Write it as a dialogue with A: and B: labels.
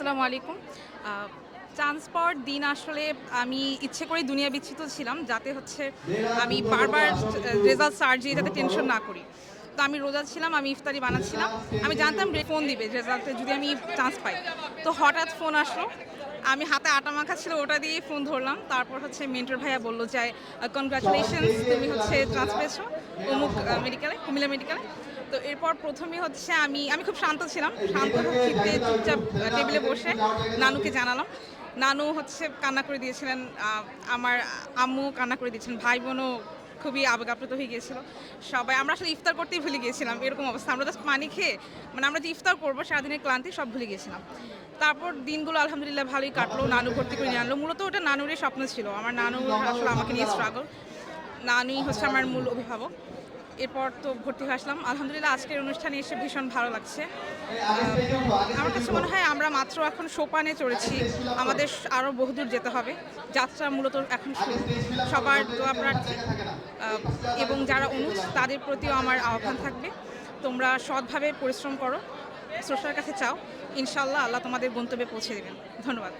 A: আসসালামু আলাইকুম। চান্স পাওয়ার দিন আসলে আমি ইচ্ছে করে দুনিয়া বিচ্ছিত ছিলাম, যাতে হচ্ছে আমি বারবার রেজাল্ট সার্জি যাতে টেনশন না করি। তো আমি রোজা ছিলাম, আমি ইফতারি বানাচ্ছিলাম। আমি জানতাম ফোন দিবে রেজাল্টে যদি আমি চান্স পাই। তো হঠাৎ ফোন আসলো। আমি হাতে আটা মাখা ছিল, ওটা দিয়ে ফোন ধরলাম। তারপর হচ্ছে মেন্টর ভাইয়া বলল যে কনগ্রাচুলেশনস তুমি হচ্ছে চান্স পেয়েছ অমুক মেডিকেলে কুমিল্লা মেডিকেলে তো এরপর প্রথমে হচ্ছে আমি আমি খুব শান্ত ছিলাম। শান্ত চিত্তে চুপচাপ টেবিলে বসে নানুকে জানালাম। নানু হচ্ছে কান্না করে দিয়েছিলেন আমার আম্মু কান্না করে দিয়েছিলেন ভাই বোনও খুবই আবেগাপ্লুত হয়ে গিয়েছিল। সবাই, আমরা আসলে ইফতার করতেই ভুলে গিয়েছিলাম, এরকম অবস্থা। আমরা জাস্ট পানি খেয়ে মানে আমরা যে ইফতার করব, সারাদিনের ক্লান্তি সব ভুলে গিয়েছিলাম। তারপর দিনগুলো আলহামদুলিল্লাহ ভালোই কাটলো, নানু ভর্তি করে নিয়ে আনলো। মূলত ওটা নানুরই স্বপ্ন ছিল। আমার নানু আসলে আমাকে নিয়ে স্ট্রাগল নানুই হচ্ছে আমার মূল অভিভাবক। এরপর তো ভর্তি হয়ে আসলাম। আলহামদুলিল্লাহ আজকের অনুষ্ঠানে এসে ভীষণ ভালো লাগছে। আমার কাছে মনে হয় আমরা মাত্র এখন সোপানে চড়েছি। আমাদের আরও বহুদূর যেতে হবে। যাত্রা মূলত এখন শুরু। সবার দোয়া প্রার্থী এবং যারা অনুজ তাদের প্রতিও আমার আহ্বান থাকবে। তোমরা সৎভাবে পরিশ্রম করো। স্রষ্টার কাছে চাও। ইনশাল্লাহ আল্লাহ তোমাদের গন্তব্যে পৌঁছে দেবেন। ধন্যবাদ।